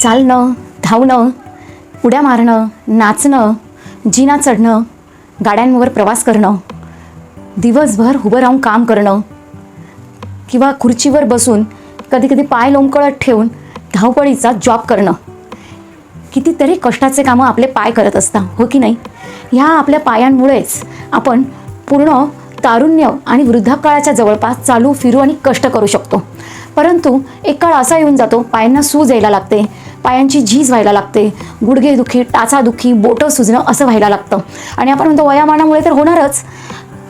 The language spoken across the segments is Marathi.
चालणं धावणं उड्या मारणं नाचणं जिना चढणं गाड्यांवर प्रवास करणं दिवसभर उभं राहून काम करणं किंवा खुर्चीवर बसून कधी कधी पाय लोंबकळत ठेवून धावपळीचा जॉब करणं. कितीतरी कष्टाचे कामं आपले पाय करत असतात हो की नाही? ह्या आपल्या पायांमुळेच आपण पूर्ण तारुण्य आणि वृद्धाकाळाच्या जवळपास चालू फिरू आणि कष्ट करू शकतो. परंतु एक काळ असा येऊन जातो पायांना सूज यायला लागते. पायांची झीज व्हायला लागते. गुडघे दुखी टाचा दुखी बोटं सुजणं असं व्हायला लागतं. आणि आपण म्हणतो वयामानामुळे तर होणारच.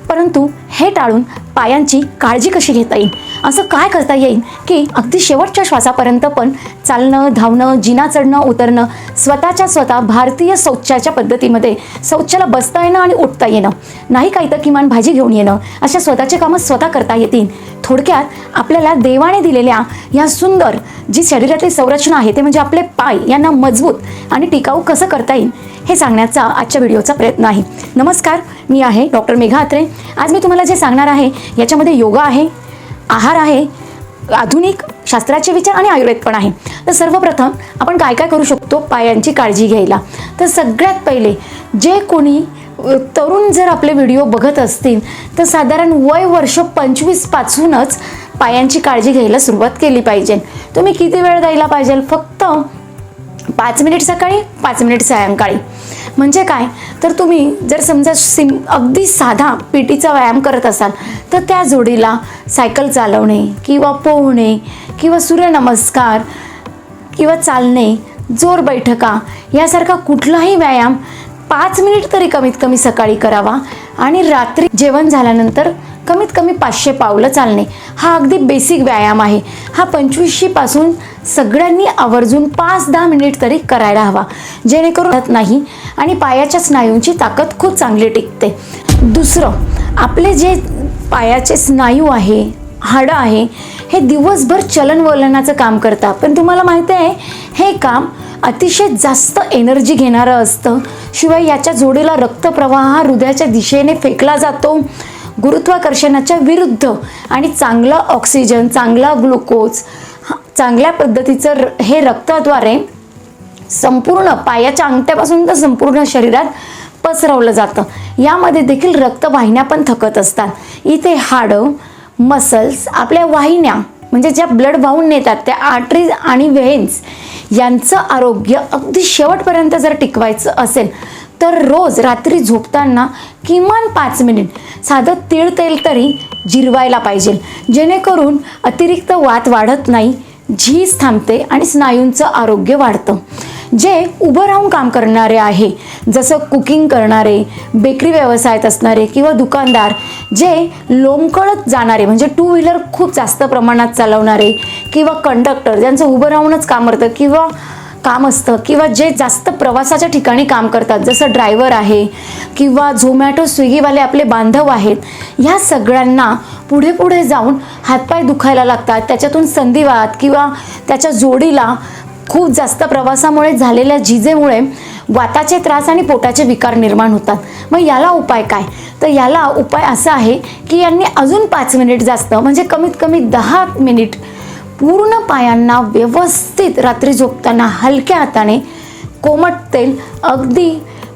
परंतु हे टाळून पायांची काळजी कशी घेता येईल? असं काय करता येईल की अगदी शेवटच्या श्वासापर्यंत पण चालणं धावणं जिना चढणं उतरणं स्वतःच्या स्वतः भारतीय शौचाच्या पद्धतीमध्ये शौचाला बसता येणं आणि उठता येणं नाही काही तर किमान भाजी घेऊन येणं अशा स्वतःचे कामं स्वतः करता येतील? थोडक्यात आपल्याला देवाने दिलेल्या या सुंदर जी शरीरातली संरचना आहे ते म्हणजे आपले पाय यांना मजबूत आणि टिकाऊ कसं करता येईल हे सांगण्याचा आजच्या व्हिडिओचा प्रयत्न आहे. नमस्कार मी आहे डॉक्टर मेघा अत्रे. आज मी तुम्हाला जे सांगणार आहे याच्यामध्ये योगा आहे आहार आहे आधुनिक शास्त्राचे विचार आणि आयुर्वेद पण आहे. तर सर्वप्रथम आपण काय काय करू शकतो पायांची काळजी घ्यायला? तर सगळ्यात पहिले जे कोणी तरुण जर आपले व्हिडिओ बघत असतील तर साधारण वय वर्ष पंचवीसपासूनच पायांची काळजी घ्यायला सुरुवात केली पाहिजे. तुम्ही किती वेळ द्यायला पाहिजे? फक्त पाच मिनिट सकाळी पाच मिनिट सायंकाळी. म्हणजे काय? तर तुम्ही जर समजा सिम अगदी साधा पीटीचा व्यायाम करत असाल तर त्या जोडीला सायकल चालवणे किंवा पोहणे किंवा सूर्यनमस्कार किंवा चालणे जोर बैठका यासारखा कुठलाही व्यायाम पाच मिनिट तरी कमीत कमी सकाळी करावा आणि रात्री जेवण झाल्यानंतर कमीत कमी पाचशे पावलं चालणे. हा अगदी बेसिक व्यायाम आहे. हा पंचवीसशेपासून सगळ्यांनी आवर्जून पाच दहा मिनिट तरी करायला हवा. जेणेकरून होत नाही आणि पायाच्या स्नायूंची ताकद खूप चांगली टिकते. दुसरं आपले जे पायाचे स्नायू आहे हाडं आहे हे दिवसभर चलनवलनाचं काम करतात. पण तुम्हाला माहिती आहे हे काम अतिशय जास्त एनर्जी घेणारं असतं. शिवाय याच्या जोडीला रक्तप्रवाह हा हृदयाच्या दिशेने फेकला जातो. गुरुत्वाकर्षणाच्या विरुद्ध आणि चांगला ऑक्सिजन चांगला ग्लुकोज चांगल्या पद्धतीचं हे रक्ताद्वारे संपूर्ण पायाच्या अंगठ्यापासून तर संपूर्ण शरीरात पसरवलं जातं. यामध्ये देखील रक्तवाहिन्या पण थकत असतात. इथे हाडं मसल्स आपल्या वाहिन्या म्हणजे ज्या ब्लड वाहून नेतात त्या आर्टरीज आणि व्हेन्स यांचं आरोग्य अगदी शेवटपर्यंत जर टिकवायचं असेल तर रोज रात्री झोपताना किमान पाच मिनिट साधं तीळ तेल तरी जिरवायला पाहिजे. जेणेकरून अतिरिक्त वात वाढत नाही झीज थांबते आणि स्नायूंचं आरोग्य वाढतं. जे उभं राहून काम करणारे आहे जसं कुकिंग करणारे बेकरी व्यवसायात असणारे किंवा दुकानदार जे लोंबकळत जाणारे म्हणजे टू व्हीलर खूप जास्त प्रमाणात चालवणारे किंवा कंडक्टर ज्यांचं उभं राहूनच काम करतं किंवा काम असतं किंवा जे जास्त प्रवासाच्या ठिकाणी काम करतात जसं ड्रायव्हर आहे किंवा झोमॅटो स्विगीवाले आपले बांधव आहेत ह्या सगळ्यांना पुढे पुढे जाऊन हातपाय दुखायला लागतात. त्याच्यातून संधिवात किंवा त्याच्या जोडीला खूप जास्त प्रवासामुळे झालेल्या झिजेमुळे वाताचे त्रास आणि पोटाचे विकार निर्माण होतात. मग याला उपाय काय? तर याला उपाय असा आहे की यांनी अजून पाच मिनिट जास्त म्हणजे कमीत कमी दहा मिनिट पूर्ण पायांना व्यवस्थित रात्री झोपताना हलक्या हाताने कोमट तेल अगदी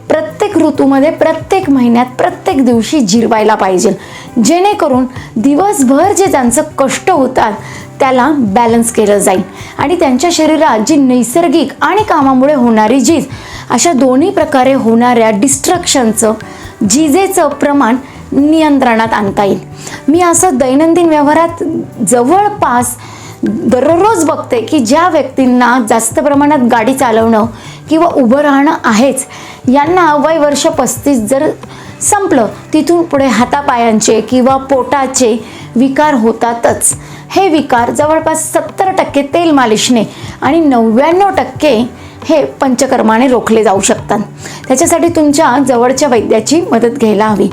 प्रत्येक ऋतूमध्ये प्रत्येक महिन्यात प्रत्येक दिवशी जिरवायला पाहिजे. जेणेकरून दिवसभर जे त्यांचं कष्ट होतात त्याला बॅलन्स केलं जाईल. आणि त्यांच्या शरीरात जी नैसर्गिक आणि कामामुळे होणारी झीज अशा दोन्ही प्रकारे होणाऱ्या डिस्ट्रक्शनचं झिजेचं प्रमाण नियंत्रणात आणता येईल. मी असं दैनंदिन व्यवहारात जवळपास दररोज बघते की ज्या व्यक्तींना जास्त प्रमाणात गाडी चालवणं किंवा उभं राहणं आहेच यांना वय वर्ष पस्तीस जर संपलं तिथून पुढे हातापायांचे किंवा पोटाचे विकार होतातच. हे विकार जवळपास सत्तर टक्के तेल मालिशने आणि नव्याण्णव टक्के हे पंचकर्माने रोखले जाऊ शकतात. त्याच्यासाठी तुमच्या जवळच्या वैद्याची मदत घ्यायला हवी.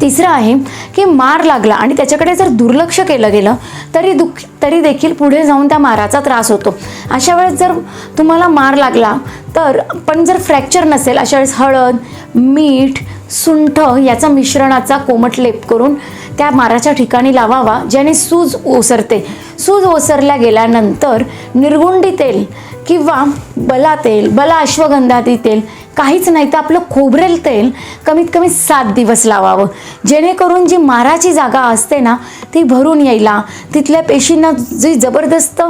तिसरं आहे की मार लागला आणि त्याच्याकडे जर दुर्लक्ष केलं गेलं तरी दुख तरी देखील पुढे जाऊन त्या माराचा त्रास होतो. अशा वेळेस जर तुम्हाला मार लागला तर पण जर फ्रॅक्चर नसेल अशा वेळेस हळद मीठ सुंठ याचा मिश्रणाचा कोमट लेप करून त्या माराच्या ठिकाणी लावावा ज्याने सूज ओसरते. सूज ओसरल्या गेल्यानंतर निर्गुंडी तेल किंवा बला तेल बला अश्वगंधाती तेल काहीच नाही तर आपलं खोबरेल तेल कमीत कमी सात दिवस लावावं. जेणेकरून जी माराची जागा असते ना ती भरून यायला तिथल्या पेशींना जी जबरदस्त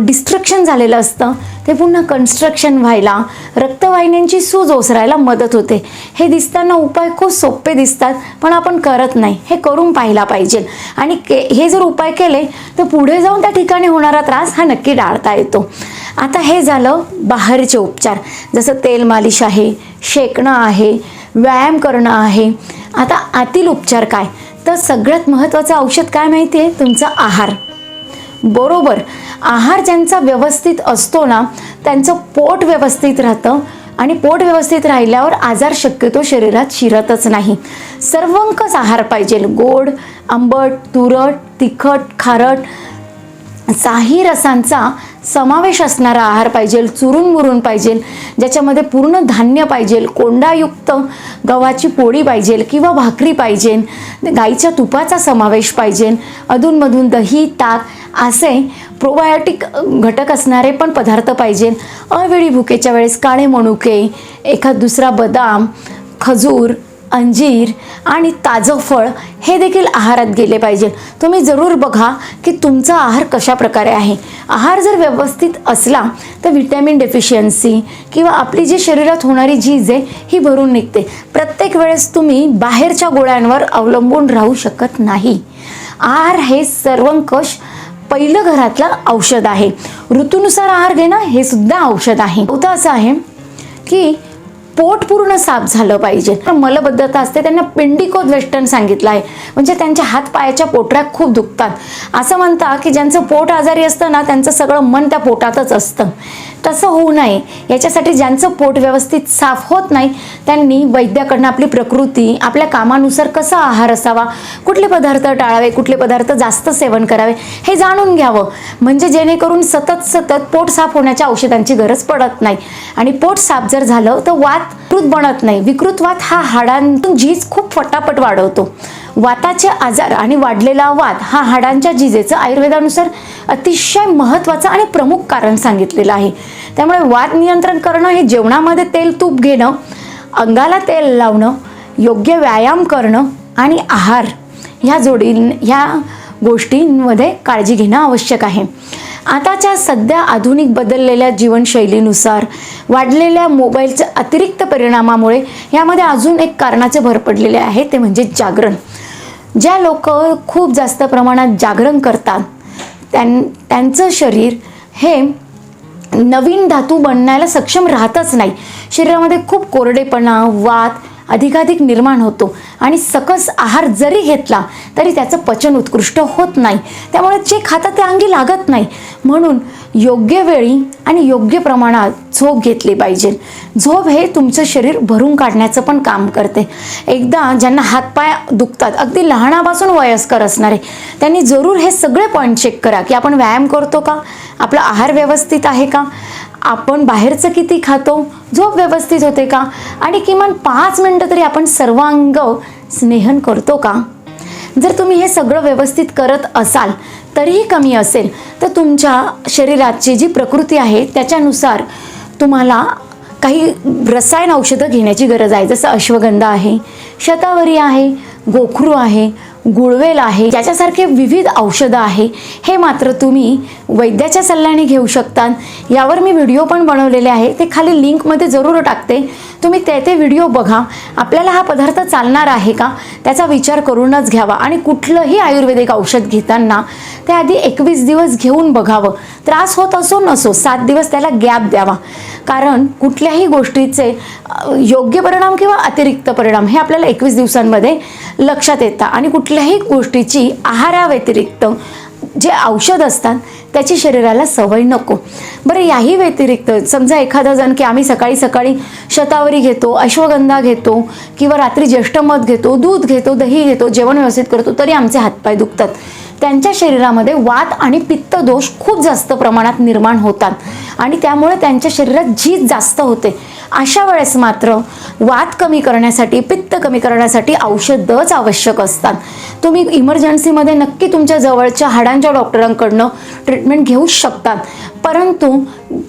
डिस्ट्रक्शन झालेलं असतं ते पुन्हा कन्स्ट्रक्शन व्हायला रक्तवाहिन्यांची सूज ओसरायला मदत होते. हे दिसताना उपाय खूप सोपे दिसतात पण आपण करत नाही. हे करून पाहिला पाहिजे. आणि के हे जर उपाय केले तर पुढे जाऊन त्या ठिकाणी होणारा त्रास हा नक्की टाळता येतो. आता हे झालं बाहेरचे उपचार. जसं तेल मालिश आहे शेकणं आहे व्यायाम करणं आहे. आता आतील उपचार काय? तर सगळ्यात महत्त्वाचं औषध काय माहिती आहे तुमचा आहार. बरोबर आहार ज्यांचा व्यवस्थित असतो ना त्यांचं पोट व्यवस्थित राहतं आणि पोट व्यवस्थित राहिल्यावर आजार शक्यतो शरीरात शिरतच नाही. सर्वंकच आहार पाहिजे. गोड आंबट तुरट तिखट खारट साही रसांचा समावेश असणारा आहार पाहिजे चुरून मुरून पाहिजे ज्याच्यामध्ये पूर्ण धान्य पाहिजे कोंडायुक्त गव्हाची पोळी पाहिजे किंवा भाकरी पाहिजे गाईच्या तुपाचा समावेश पाहिजे अधूनमधून दही ताक असे प्रोबायोटिक घटक असणारे पण पदार्थ पाहिजे. अवेळी भुकेच्या वेळेस काळे मनुके एखाद दुसरा बदाम खजूर अंजीर आणि ताजं फळ हे देखील आहारात गेले पाहिजे. तुम्ही जरूर बघा की तुमचा आहार कशा प्रकारे आहे. आहार जर व्यवस्थित असला तर व्हिटॅमिन डेफिशियन्सी किंवा आपली जी शरीरात होणारी झीज आहे ही भरून निघते. प्रत्येक वेळेस तुम्ही बाहेरच्या गोळ्यांवर अवलंबून राहू शकत नाही. आहार हे सर्वंकष पहिलं घरातलं औषध आहे. ऋतूनुसार आहार घेणं हे सुद्धा औषध आहे. होतं असं आहे की पोट पूर्ण साफ झालं पाहिजे. तर मलबद्धता असते. त्यांना पिंडिकोद वेस्टर्न सांगितलं आहे. म्हणजे त्यांच्या हात पायाच्या पोटऱ्या खूप दुखतात. असं म्हणतात की ज्यांचं पोट आजारी असतं ना त्यांचं सगळं मन त्या पोटातच असतं. तसं होऊ नये. याच्यासाठी ज्यांचं पोट व्यवस्थित साफ होत नाही त्यांनी वैद्याकडनं आपली प्रकृती आपल्या कामानुसार कसा आहार असावा कुठले पदार्थ टाळावे कुठले पदार्थ जास्त सेवन करावे हे जाणून घ्यावं. म्हणजे जेणेकरून सतत सतत पोट साफ होण्याच्या औषधांची गरज पडत नाही. आणि पोट साफ जर झालं तर वात विकृत बनत नाही. विकृत वात हा हाडांतून झीज खूप फटाफट वाढवतो. वाताचे आजार आणि वाढलेला वात हा हाडांच्या जिजेचं आयुर्वेदानुसार अतिशय महत्त्वाचं आणि प्रमुख कारण सांगितलेलं आहे. त्यामुळे वात नियंत्रण करणं हे जेवणामध्ये तेल तूप घेणं अंगाला तेल लावणं योग्य व्यायाम करणं आणि आहार ह्या जोडी ह्या गोष्टींमध्ये काळजी घेणं आवश्यक आहे. आताच्या सध्या आधुनिक बदललेल्या जीवनशैलीनुसार वाढलेल्या मोबाईलच्या अतिरिक्त परिणामामुळे यामध्ये अजून एक कारणाचे भर पडलेले आहे ते म्हणजे जागरण. ज्या लोक खूप जास्त प्रमाणात जागरण करतात त्यां त्यांचं शरीर हे नवीन धातू बनण्याला सक्षम राहतच नाही. शरीरामध्ये खूप कोरडेपणा वात अधिकाधिक निर्माण होतो. आणि सकस आहार जरी घेतला तरी त्याचं पचन उत्कृष्ट होत नाही. त्यामुळे जे खातं ते अंगी लागत नाही. म्हणून योग्य वेळी आणि योग्य प्रमाणात झोप घेतली पाहिजे. झोप हे तुमचं शरीर भरून काढण्याचं पण काम करते. एकदा ज्यांना हातपाय दुखतात अगदी लहानापासून वयस्कर असणारे त्यांनी जरूर हे सगळे पॉईंट चेक करा की आपण व्यायाम करतो का? आपला आहार व्यवस्थित आहे का? आपण बाहेरचं किती खातो? झोप व्यवस्थित होते का? आणि किमान पाच मिनटं तरी आपण सर्वांग स्नेहन करतो का? जर तुम्ही हे सगळं व्यवस्थित करत असाल तरीही कमी असेल तर तुमच्या शरीराची जी प्रकृती आहे त्याच्यानुसार तुम्हाला काही रसायन औषधं घेण्याची गरज आहे. जसं अश्वगंधा आहे शतावरी आहे गोखरू आहे गुळवेल आहे याच्यासारखे विविध औषधं आहे हे मात्र तुम्ही वैद्याच्या सल्ल्याने घेऊ शकता यावर मी व्हिडिओ पण बनवलेले आहे ते खाली लिंकमध्ये जरूर टाकते. तुम्ही ते ते व्हिडिओ बघा. आपल्याला हा पदार्थ चालणार आहे का? त्याचा विचार करूनच घ्यावा. आणि कुठलंही आयुर्वेदिक औषध घेताना त्याआधी आधी एकवीस दिवस घेऊन बघावं. त्रास होत असो नसो सात दिवस त्याला गॅप द्यावा. कारण कुठल्याही गोष्टीचे योग्य परिणाम किंवा अतिरिक्त परिणाम हे आपल्याला एकवीस दिवसांमध्ये लक्षात येतात. आणि कुठल्याही गोष्टीची आहाराव्यतिरिक्त जे औषध असतात त्याची शरीराला सवय नको. बरं याही व्यतिरिक्त समजा एखादा जण की आम्ही सकाळी सकाळी शतावरी घेतो अश्वगंधा घेतो किंवा रात्री ज्येष्ठ मध घेतो दूध घेतो दही घेतो जेवण व्यवस्थित करतो तरी आमचे हातपाय दुखतात. त्यांच्या शरीरामध्ये वात आणि पित्त दोष खूप जास्त प्रमाणात निर्माण होतात. आणि त्यामुळे त्यांच्या शरीरात झीज जास्त होते. अशा वेळेस मात्र वात कमी करण्यासाठी पित्त कमी करण्यासाठी औषधच आवश्यक असतात. तुम्ही इमर्जन्सीमध्ये नक्की तुमच्या जवळच्या हाडांच्या डॉक्टरांकडनं ट्रीटमेंट घेऊ शकतात. परंतु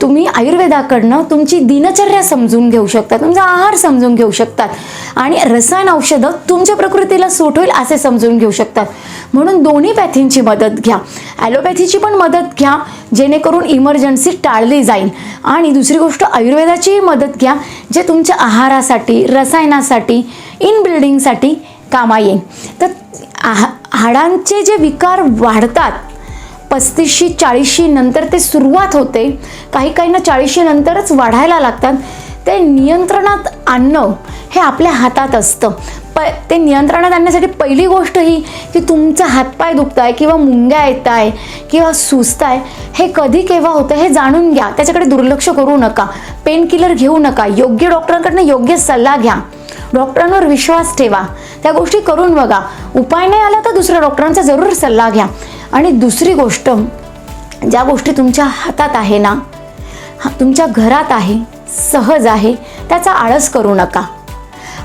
तुम्ही आयुर्वेदाकडनं तुमची दिनचर्या समजून घेऊ शकता तुमचा आहार समजून घेऊ शकतात आणि रसायन औषधं तुमच्या प्रकृतीला सूट होईल असे समजून घेऊ शकतात. म्हणून दोन्ही पॅथींची मदत घ्या. ॲलोपॅथीची पण मदत घ्या जेणेकरून इमर्जन्सी टाळली जाईल. आणि दुसरी गोष्ट आयुर्वेदाचीही मदत घ्या जे तुमच्या आहारासाठी रसायनासाठी इन बिल्डिंगसाठी कामा येईल. तर आहा हाडांचे जे विकार वाढतात पस्तीसशी चाळीसशी नंतर ते सुरुवात होते. काही काहींना चाळीसशी नंतरच वाढायला लागतात. ते नियंत्रणात आणणं हे आपल्या हातात असतं. प ते नियंत्रणात आणण्यासाठी पहिली गोष्ट ही की तुमचा हातपाय दुखताय किंवा मुंग्या येत आहे किंवा सुचताय हे कधी केव्हा होतं हे जाणून घ्या. त्याच्याकडे दुर्लक्ष करू नका. पेन किलर घेऊ नका. योग्य डॉक्टरांकडनं योग्य सल्ला घ्या. डॉक्टरांवर विश्वास ठेवा. त्या गोष्टी करून बघा. उपाय नाही आला तर दुसऱ्या डॉक्टरांचा जरूर सल्ला घ्या. आणि दुसरी गोष्ट ज्या गोष्टी तुमच्या हातात आहे ना तुमच्या घरात आहे सहज आहे त्याचा आळस करू नका.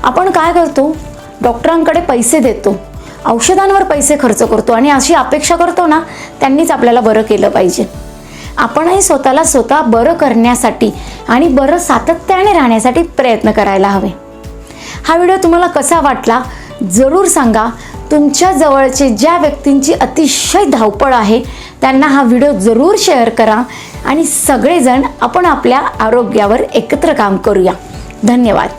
आपण काय करतो? डॉक्टरांकडे पैसे देतो औषधांवर पैसे खर्च करतो आणि अशी अपेक्षा करतो ना त्यांनीच आपल्याला बरं केलं पाहिजे. आपणही स्वतःला स्वतः बरं करण्यासाठी आणि बरं सातत्याने राहण्यासाठी प्रयत्न करायला हवे. हा व्हिडिओ तुम्हाला कसा वाटला जरूर सांगा. तुमच्या जवळचे ज्या व्यक्तींची अतिशय धावपळ आहे त्यांना हा व्हिडिओ जरूर शेअर करा आणि सगळेजण आपण आपल्या आरोग्यावर एकत्र काम करूया. धन्यवाद.